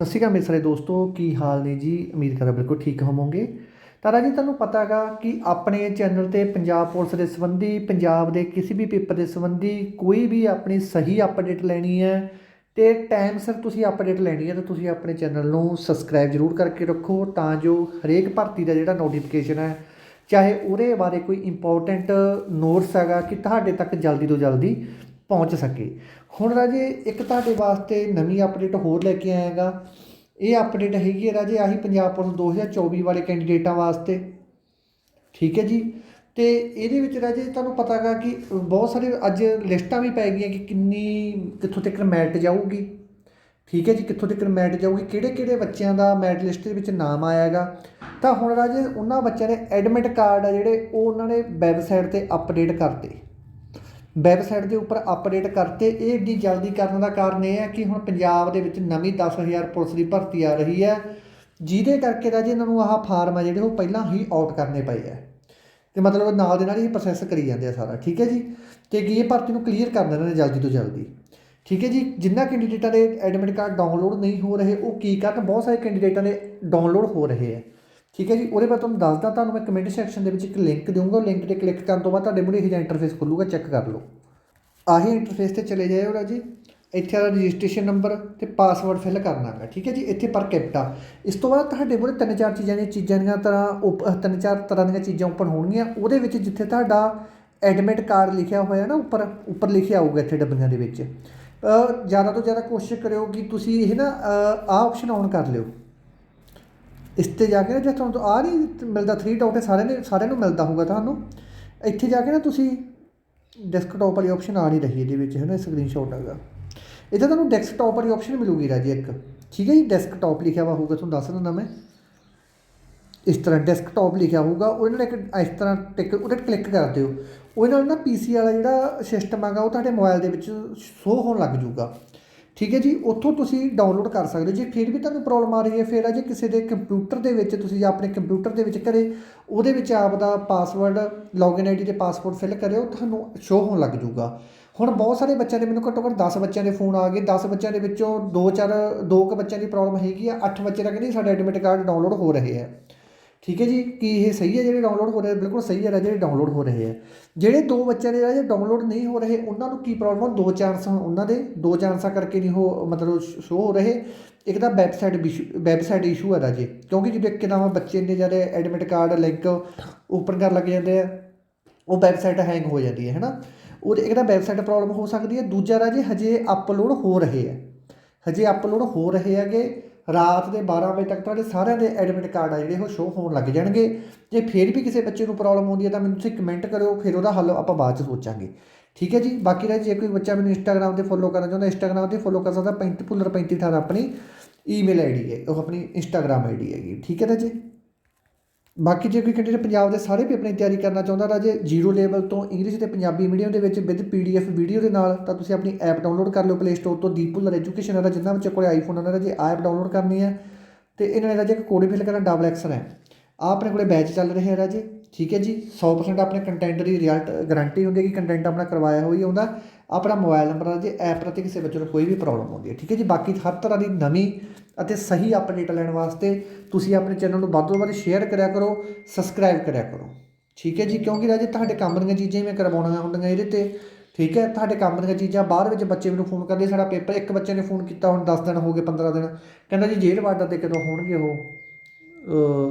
ਸਤਿ ਸ਼੍ਰੀ ਅਕਾਲ ਮੇਰੇ ਸਾਰੇ ਦੋਸਤੋ, ਕੀ ਹਾਲ ਨੇ ਜੀ? ਉਮੀਦ ਕਰਦਾ ਬਿਲਕੁਲ ਠੀਕ ਹੋਵੋਗੇ। ਤਾਂ ਰਾਜੀ ਤੁਹਾਨੂੰ ਪਤਾ ਹੈਗਾ ਕਿ ਆਪਣੇ ਚੈਨਲ ਤੇ ਪੰਜਾਬ ਪੁਲਿਸ ਦੇ ਸੰਬੰਧੀ, ਪੰਜਾਬ ਦੇ ਕਿਸੇ ਵੀ ਪੇਪਰ ਦੇ ਸੰਬੰਧੀ ਕੋਈ ਵੀ ਆਪਣੀ ਸਹੀ ਅਪਡੇਟ ਲੈਣੀ ਹੈ ਤੇ ਟਾਈਮ ਸਿਰ ਤੁਸੀਂ ਅਪਡੇਟ ਲੈਣੀ ਹੈ ਤਾਂ ਤੁਸੀਂ ਆਪਣੇ ਚੈਨਲ ਨੂੰ ਸਬਸਕ੍ਰਾਈਬ ਜ਼ਰੂਰ ਕਰਕੇ ਰੱਖੋ ਤਾਂ ਜੋ ਹਰੇਕ ਭਰਤੀ ਦਾ ਜਿਹੜਾ ਨੋਟੀਫਿਕੇਸ਼ਨ ਹੈ, ਚਾਹੇ ਉਹਦੇ ਬਾਰੇ ਕੋਈ ਇੰਪੋਰਟੈਂਟ ਨੋਟਸ ਹੈਗਾ ਕਿ ਤੁਹਾਡੇ ਤੱਕ ਜਲਦੀ ਤੋਂ ਜਲਦੀ ਪਹੁੰਚ ਸਕੇ। ਹੁਣ ਰਾਜੇ, ਇੱਕ ਤੁਹਾਡੇ ਵਾਸਤੇ ਨਵੀਂ ਅਪਡੇਟ ਹੋਰ ਲੈ ਕੇ ਆਏਗਾ ਇਹ ਅਪਡੇਟ ਹੈਗੀ ਹੈ ਰਾਜੇ, ਆਹੀ ਪੰਜਾਬ ਪੁਲਿਸ 2024 ਵਾਲੇ ਕੈਂਡੀਡੇਟਾਂ ਵਾਸਤੇ। ਠੀਕ ਹੈ ਜੀ? ਤੇ ਇਹਦੇ ਵਿੱਚ ਰਾਜੇ ਤੁਹਾਨੂੰ ਪਤਾ ਹੈਗਾ ਕਿ ਬਹੁਤ ਸਾਰੇ ਅੱਜ ਲਿਸਟਾਂ ਵੀ ਪੈ ਗਈਆਂ ਕਿ ਕਿੰਨੀ, ਕਿੱਥੋਂ ਤੱਕ ਮੈਰਿਟ ਜਾਊਗੀ। ਠੀਕ ਹੈ ਜੀ, ਕਿੱਥੋਂ ਤੱਕ ਮੈਰਿਟ ਜਾਊਗੀ ਕਿਹੜੇ ਕਿਹੜੇ ਬੱਚਿਆਂ ਦਾ ਮੈਰਿਟ ਲਿਸਟ ਦੇ ਵਿੱਚ ਨਾਮ ਆਇਆ ਹੈਗਾ ਤਾਂ ਹੁਣ ਰਾਜੇ, ਉਹਨਾਂ ਬੱਚਿਆਂ ਦੇ ਐਡਮਿਟ ਕਾਰਡ ਆ ਜਿਹੜੇ, ਉਹ ਉਹਨਾਂ ਨੇ ਵੈਬਸਾਈਟ ਤੇ ਅਪਡੇਟ ਕਰਤੇ। ਵੈਬਸਾਈਟ ਦੇ ਉੱਪਰ ਅਪਡੇਟ ਕਰਤੇ ਇਹ ਏਡੀ ਜਲਦੀ ਕਰਨ ਦਾ ਕਾਰਨ ਇਹ ਹੈ ਕਿ ਹੁਣ ਪੰਜਾਬ ਦੇ ਵਿੱਚ ਨਵੀਂ 10000 ਪੁਲਿਸ ਦੀ ਭਰਤੀ ਆ ਰਹੀ ਹੈ, ਜਿਹਦੇ ਕਰਕੇ ਰਾਜੇ ਇਹਨਾਂ ਨੂੰ ਆਹ ਫਾਰਮ ਆ ਜਿਹੜੇ ਉਹ ਪਹਿਲਾਂ ਹੀ ਆਊਟ ਕਰਨੇ ਪਏ ਆ। ਤੇ ਮਤਲਬ ਨਾਲ ਦੇ ਨਾਲ ਹੀ ਪ੍ਰੋਸੈਸ ਕਰੀ ਜਾਂਦੇ ਆ ਸਾਰਾ, ਠੀਕ ਹੈ ਜੀ? ਤੇ ਕੀ ਇਹ ਭਰਤੀ ਨੂੰ ਕਲੀਅਰ ਕਰ ਦੇਣਾ ਨੇ ਜਲਦੀ ਤੋਂ ਜਲਦੀ। ਠੀਕ ਹੈ ਜੀ? ਜਿੰਨਾ ਕੈਂਡੀਡੇਟਾਂ ਦੇ ਐਡਮਿਟ ਕਾਰਡ ਡਾਊਨਲੋਡ ਨਹੀਂ ਹੋ ਰਹੇ, ਉਹ ਕੀ ਕਰਨ? ਬਹੁਤ ਸਾਰੇ ਕੈਂਡੀਡੇਟਾਂ ਦੇ ਡਾਊਨਲੋਡ ਹੋ ਰਹੇ ਆ। ਠੀਕ ਹੈ ਜੀ ਉਹਦੇ ਬਾਅਦ ਤੁਹਾਨੂੰ ਦੱਸਦਾ ਤੁਹਾਨੂੰ ਮੈਂ ਕਮੈਂਟ ਸੈਕਸ਼ਨ ਦੇ ਵਿੱਚ ਇੱਕ ਲਿੰਕ ਦੇਵਾਂਗਾ ਉਹ ਲਿੰਕ ਤੇ ਕਲਿੱਕ ਕਰਨ ਤੋਂ ਬਾਅਦ ਤੁਹਾਡੇ ਮੂਹਰੇ ਇਹ ਜਿਹਾ ਇੰਟਰਫੇਸ ਖੁੱਲੂਗਾ ਚੈੱਕ ਕਰ ਲਓ। ਆਹੀ ਇੰਟਰਫੇਸ ਤੇ ਚਲੇ ਜਾਇਓ ਰਾਜੀ। ਇੱਥੇ ਵਾਲਾ ਰਜਿਸਟ੍ਰੇਸ਼ਨ ਨੰਬਰ ਤੇ ਪਾਸਵਰਡ ਫਿਲ ਕਰਨਾ ਹੈ ਠੀਕ ਹੈ ਜੀ ਇੱਥੇ ਪਰ ਕੈਪਟਾ। ਇਸ ਤੋਂ ਬਾਅਦ ਤੁਹਾਡੇ ਮੂਹਰੇ ਤਿੰਨ ਚਾਰ ਚੀਜ਼ਾਂ ਦੀਆਂ ਚੀਜ਼ਾਂ ਦੀਆਂ ਤਰ੍ਹਾਂ ਉਪ- ਤਿੰਨ ਚਾਰ ਤਰ੍ਹਾਂ ਦੀਆਂ ਚੀਜ਼ਾਂ ਓਪਨ ਹੋਣਗੀਆਂ ਉਹਦੇ ਵਿੱਚ ਜਿੱਥੇ ਤੁਹਾਡਾ ਐਡਮਿਟ ਕਾਰਡ ਲਿਖਿਆ ਹੋਇਆ ਨਾ ਉੱਪਰ ਉੱਪਰ ਲਿਖਿਆ ਆਊਗਾ ਇੱਥੇ ਡੱਬੀਆਂ ਦੇ ਵਿੱਚ। ਜ਼ਿਆਦਾ ਤੋਂ ਜ਼ਿਆਦਾ ਕੋਸ਼ਿਸ਼ ਕਰਿਓ ਕਿ ਤੁਸੀਂ ਇਹ ਨਾ ਅ, ਆਹ ਆਪਸ਼ਨ ਔਨ ਕਰ ਲਿਓ। ਇਸ ਤੇ ਜਾ ਕੇ ਨਾ ਜੇ ਤੁਹਾਨੂੰ ਆ ਨਹੀਂ ਮਿਲਦਾ 3 ਡਾਟ ਸਾਰਿਆਂ ਨੇ ਸਾਰਿਆਂ ਨੂੰ ਮਿਲਦਾ ਹੋਊਗਾ ਤੁਹਾਨੂੰ। ਇੱਥੇ ਜਾ ਕੇ ਨਾ ਤੁਸੀਂ ਡੈਸਕਟਾਪ ਵਾਲੀ ਆਪਸ਼ਨ ਆ ਨਹੀਂ ਰਹੀ ਇਹਦੇ ਵਿੱਚ, ਹੈ ਨਾ ਸਕਰੀਨਸ਼ਾਟ ਹੈਗਾ ਇੱਥੇ ਤੁਹਾਨੂੰ ਡੈਸਕਟਾਪ ਵਾਲੀ ਆਪਸ਼ਨ ਮਿਲੂਗੀ ਰਾਜੀ ਇੱਕ। ਠੀਕ ਹੈ ਜੀ ਡੈਸਕਟਾਪ ਲਿਖਿਆ ਹੋਇਆ ਹੋਊਗਾ, ਤੁਹਾਨੂੰ ਦੱਸ ਦਿੰਦਾ ਮੈਂ। ਇਸ ਤਰ੍ਹਾਂ ਡੈਸਕਟਾਪ ਲਿਖਿਆ ਹੋਊਗਾ, ਉਹਦੇ ਨਾਲ ਇੱਕ ਇਸ ਤਰ੍ਹਾਂ ਟਿਕ ਉਹਦੇ ਕਲਿੱਕ ਕਰ ਦਿਓ। ਉਹਦੇ ਨਾਲ ਨਾ ਪੀਸੀ ਵਾਲਾ ਜਿਹੜਾ ਸਿਸਟਮ ਹੈਗਾ, ਉਹ ਤੁਹਾਡੇ ਮੋਬਾਈਲ ਦੇ ਵਿੱਚ ਸ਼ੋ ਹੋਣ ਲੱਗ ਜਾਊਗਾ। ਠੀਕ ਹੈ ਜੀ, ਉੱਥੋਂ ਤੁਸੀਂ ਡਾਊਨਲੋਡ ਕਰ ਸਕਦੇ ਹੋ। ਜੇ ਫਿਰ ਵੀ ਤੁਹਾਨੂੰ ਪ੍ਰੋਬਲਮ ਆ ਰਹੀ ਹੈ, ਫਿਰ ਆ ਜੇ ਕਿਸੇ ਦੇ ਕੰਪਿਊਟਰ ਦੇ ਵਿੱਚ ਤੁਸੀਂ ਜਾਂ ਆਪਣੇ ਕੰਪਿਊਟਰ ਦੇ ਵਿੱਚ ਘਰੇ ਉਹਦੇ ਵਿੱਚ ਆਪ ਦਾ ਪਾਸਵਰਡ ਲੌਗਇਨ ਆਈਡੀ ਤੇ ਪਾਸਵਰਡ ਫਿਲ ਕਰਿਓ, ਤੁਹਾਨੂੰ ਸ਼ੋ ਹੋਣ ਲੱਗ ਜਾਊਗਾ। ਹੁਣ ਬਹੁਤ ਸਾਰੇ ਬੱਚਿਆਂ ਦੇ, ਮੈਨੂੰ ਘੱਟੋ ਘੱਟ 10 ਬੱਚਿਆਂ ਦੇ ਫੋਨ ਆ ਗਏ। 10 ਬੱਚਿਆਂ ਦੇ ਵਿੱਚੋਂ 2 4 2 ਕੁ ਬੱਚਿਆਂ ਦੀ ਪ੍ਰੋਬਲਮ ਹੈਗੀ ਆ 8 ਬੱਚੇ ਦਾ ਕਹਿੰਦੇ ਸਾਡੇ ਐਡਮਿਟ ਕਾਰਡ ਡਾਊਨਲੋਡ ਹੋ ਰਹੇ ਆ ਠੀਕ ਹੈ ਜੀ? ਕੀ ਇਹ ਸਹੀ ਹੈ ਜਿਹੜੇ ਡਾਊਨਲੋਡ ਹੋ ਰਹੇ ਬਿਲਕੁਲ ਸਹੀ ਹੈ ਜਿਹੜੇ ਡਾਊਨਲੋਡ ਹੋ ਰਹੇ ਆ। ਜਿਹੜੇ ਦੋ ਬੱਚਿਆਂ ਦੇ ਜਿਹੜੇ ਡਾਊਨਲੋਡ ਨਹੀਂ ਹੋ ਰਹੇ, ਉਹਨਾਂ ਨੂੰ ਕੀ ਪ੍ਰੋਬਲਮ ਆ? ਦੋ ਚਾਂਸ ਉਹਨਾਂ ਦੇ, ਦੋ ਚਾਂਸਾਂ ਕਰਕੇ ਨਹੀਂ ਹੋ ਮਤਲਬ ਸ਼ੋ ਹੋ ਰਹੇ। ਇੱਕ ਤਾਂ ਵੈਬਸਾਈਟ ਵੈਬਸਾਈਟ ਇਸ਼ੂ ਹੈ ਰਾਜੇ। ਕਿਉਂਕਿ ਜਦੋਂ ਇੱਕਦਮ ਬੱਚੇ ਨੇ ਜਿਹੜੇ ਐਡਮਿਟ ਕਾਰਡ ਲਿੰਕ ਓਪਨ ਕਰਨ ਲੱਗ ਜਾਂਦੇ ਆ, ਉਹ ਵੈਬਸਾਈਟ ਹੈਂਗ ਹੋ ਜਾਂਦੀ ਹੈ, ਹੈਨਾ? ਉਹ ਇੱਕ ਤਾਂ ਵੈਬਸਾਈਟ ਪ੍ਰੋਬਲਮ ਹੋ ਸਕਦੀ ਹੈ। ਦੂਜਾ ਰਾਜੇ, ਹਜੇ ਅਪਲੋਡ ਹੋ ਰਹੇ ਆ। ਹਜੇ ਅਪਲੋਡ ਹੋ ਰਹੇ ਹੈਗੇ। ਰਾਤ ਦੇ 12 ਵਜੇ ਤੱਕ ਤੁਹਾਡੇ ਸਾਰਿਆਂ ਦੇ ਐਡਮਿਟ ਕਾਰਡ ਆ ਜਿਹੜੇ, ਉਹ ਸ਼ੋ ਹੋਣ ਲੱਗ ਜਾਣਗੇ। ਜੇ ਫਿਰ ਵੀ ਕਿਸੇ ਬੱਚੇ ਨੂੰ ਪ੍ਰੋਬਲਮ ਆਉਂਦੀ ਹੈ ਤਾਂ ਮੈਨੂੰ ਤੁਸੀਂ ਕਮੈਂਟ ਕਰਿਓ, ਫਿਰ ਉਹਦਾ ਹੱਲ ਆਪਾਂ ਬਾਅਦ ਚ ਸੋਚਾਂਗੇ। ਠੀਕ ਹੈ ਜੀ? ਬਾਕੀ ਰਾਜੇ ਜੇ ਕੋਈ ਬੱਚਾ ਮੈਨੂੰ ਇੰਸਟਾਗ੍ਰam ਤੇ ਫੋਲੋ ਕਰਨਾ ਚਾਹੁੰਦਾ ਇੰਸਟਾਗ੍ਰam ਤੇ ਫੋਲੋ ਕਰ ਸਕਦਾ 35 ਭੁੱਲਰ 3518 ਆਪਣੀ ਈਮੇਲ ਆਈਡੀ ਹੈ, ਉਹ ਆਪਣੀ ਇੰਸਟਾਗ੍ਰam ਆਈਡੀ ਹੈਗੀ। ਠੀਕ ਹੈ ਰਾਜੇ ਬਾਕੀ ਜੇ ਕੋਈ ਕੈਂਡੀਡੇਟ ਪੰਜਾਬ ਦੇ ਸਾਰੇ ਪੇਪਰਾਂ ਦੀ ਤਿਆਰੀ ਕਰਨਾ ਚਾਹੁੰਦਾ ਰਾਜੇ ਜ਼ੀਰੋ ਲੈਵਲ ਤੋਂ ਇੰਗਲਿਸ਼ ਤੇ ਪੰਜਾਬੀ ਮੀਡੀਅਮ ਦੇ ਵਿੱਚ ਵਿਦ ਪੀਡੀਐਫ ਵੀਡੀਓ ਦੇ ਨਾਲ ਤਾਂ ਤੁਸੀਂ ਆਪਣੀ ਐਪ ਡਾਊਨਲੋਡ ਕਰ ਲਓ ਪਲੇ ਸਟੋਰ ਤੋਂ ਦੀਪ ਐਜੂਕੇਸ਼ਨ ਦਾ ਜਿੰਨਾ ਵਿੱਚ ਕੋਲੇ ਆਈਫੋਨ ਉਹਨਾਂ ਦਾ ਰਾਜੇ ਐਪ ਡਾਊਨਲੋਡ ਕਰਨੀ ਹੈ ਤੇ ਇਹਨਾਂ ਨੇ ਰਾਜੇ ਇੱਕ ਕੋਡ ਫਿਲ ਕਰਨਾ ਡਬਲ ਐਕਸਰ ਹੈ ਆ ਆਪਣੇ ਕੋਲੇ ਬੈਚ ਚੱਲ ਰਿਹਾ ਰਾਜੇ, ਠੀਕ ਹੈ ਜੀ? 100% ਆਪਣੇ ਕੰਟੈਂਟ ਦੀ ਰਿਜ਼ਲਟ ਗਾਰੰਟੀ ਹੁੰਦੀ ਹੈ ਕਿ ਕੰਟੈਂਟ ਆਪਣਾ ਕਰਵਾਇਆ ਹੋਈ ਆਉਂਦਾ। ਆਪਣਾ ਮੋਬਾਈਲ ਨੰਬਰ ਰਾਜੇ ਐਪ ਪ੍ਰਤੀ ਕਿਸੇ ਬੱਚੇ ਨੂੰ ਕੋਈ ਵੀ ਪ੍ਰੋਬਲਮ ਆਉਂਦੀ ਹੈ, ਠੀਕ ਹੈ ਜੀ? ਬਾਕੀ ਹਰ ਤਰ੍ਹਾਂ ਦੀ ਨਵੀਂ ਅਤੇ ਸਹੀ ਅਪਡੇਟ ਲੈਣ ਵਾਸਤੇ ਤੁਸੀਂ ਆਪਣੇ ਚੈਨਲ ਨੂੰ ਵੱਧ ਤੋਂ ਵੱਧ ਸ਼ੇਅਰ ਕਰਿਆ ਕਰੋ ਸਬਸਕ੍ਰਾਈਬ ਕਰਿਆ ਕਰੋ, ਠੀਕ ਹੈ ਜੀ? ਕਿਉਂਕਿ ਰਾਜੇ ਤੁਹਾਡੇ ਕੰਮ ਦੀਆਂ ਚੀਜ਼ਾਂ ਹੀ ਮੈਂ ਕਰਵਾਉਣੀਆਂ ਹੁੰਦੀਆਂ ਇਹਦੇ ਤੇ, ਠੀਕ ਹੈ? ਤੁਹਾਡੇ ਕੰਮ ਦੀਆਂ ਚੀਜ਼ਾਂ ਬਾਅਦ ਵਿੱਚ ਬੱਚੇ ਮੈਨੂੰ ਫੋਨ ਕਰਦੇ, ਸਾਡਾ ਪੇਪਰ ਇੱਕ ਬੱਚੇ ਨੇ ਫੋਨ ਕੀਤਾ ਹੁਣ 10 ਦਿਨ ਹੋ ਗਏ 15 ਦਿਨ। ਕਹਿੰਦਾ ਜੀ, ਜੇਲ੍ਹ ਵਾਰਡਰ 'ਤੇ ਕਦੋਂ ਹੋਣਗੇ ਉਹ।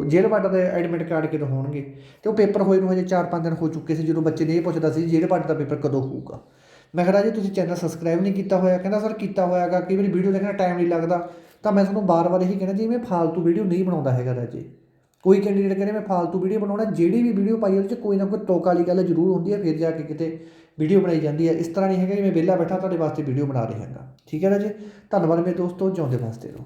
ਜੇਲ੍ਹ ਵਾਰਡਰ ਦੇ ਐਡਮਿਟ ਕਾਰਡ ਕਦੋਂ ਹੋਣਗੇ ਤੇ ਉਹ ਪੇਪਰ ਹੋਏ ਨੂੰ ਹਜੇ 4-5 ਦਿਨ ਹੋ ਚੁੱਕੇ ਸੀ, ਜਦੋਂ ਬੱਚੇ ਨੇ ਇਹ ਪੁੱਛਦਾ ਸੀ, ਜੇਲ੍ਹ ਵਾਰਡਰ ਦਾ ਪੇਪਰ ਕਦੋਂ ਹੋਊਗਾ? ਮੈਂ ਕਿਹਾ ਜੀ ਤੁਸੀਂ ਚੈਨਲ ਸਬਸਕ੍ਰਾਈਬ ਨਹੀਂ ਕੀਤਾ ਹੋਇਆ? ਕਹਿੰਦਾ, ਸਰ, ਕੀਤਾ ਹੋਇਆਗਾ ਕਈ ਵਾਰੀ ਵੀਡੀਓ ਦੇਖਣਾ ਟਾਈਮ ਨਹੀਂ ਲੱਗਦਾ। ਤਾਂ ਮੈਂ ਤੁਹਾਨੂੰ ਬਾਰ-ਬਾਰ ਇਹੀ ਕਹਿਣਾ, ਜੀ ਮੈਂ ਫਾਲਤੂ ਵੀਡੀਓ ਨਹੀਂ ਬਣਾਉਂਦਾ ਹੈਗਾ, ਰਾਜੇ, ਕੋਈ ਕੈਂਡੀਡੇਟ ਕਹਿੰਦੇ, ਮੈਂ ਫਾਲਤੂ ਵੀਡੀਓ ਬਣਾਉਣਾ, ਜਿਹੜੀ ਵੀ ਵੀਡੀਓ ਪਾਈ ਉਹਦੇ 'ਚ ਕੋਈ ਨਾ ਕੋਈ ਤੋਕ ਵਾਲੀ ਗੱਲ ਜ਼ਰੂਰ ਹੁੰਦੀ ਹੈ ਫਿਰ ਜਾ ਕੇ ਕਿਤੇ ਵੀਡੀਓ ਬਣਾਈ ਜਾਂਦੀ ਹੈ ਇਸ ਤਰ੍ਹਾਂ ਨਹੀਂ ਹੈਗਾ ਕਿ ਮੈਂ ਵਿਹਲਾ ਬੈਠਾ, ਤੁਹਾਡੇ ਵਾਸਤੇ ਵੀਡੀਓ ਬਣਾ ਰਿਹਾ ਹਾਂ ਠੀਕ ਹੈ, ਰਾਜੇ? ਧੰਨਵਾਦ ਮੇਰੇ ਦੋਸਤੋ, ਜਿਉਂਦੇ ਵਾਸਤੇ ਰਹੋ।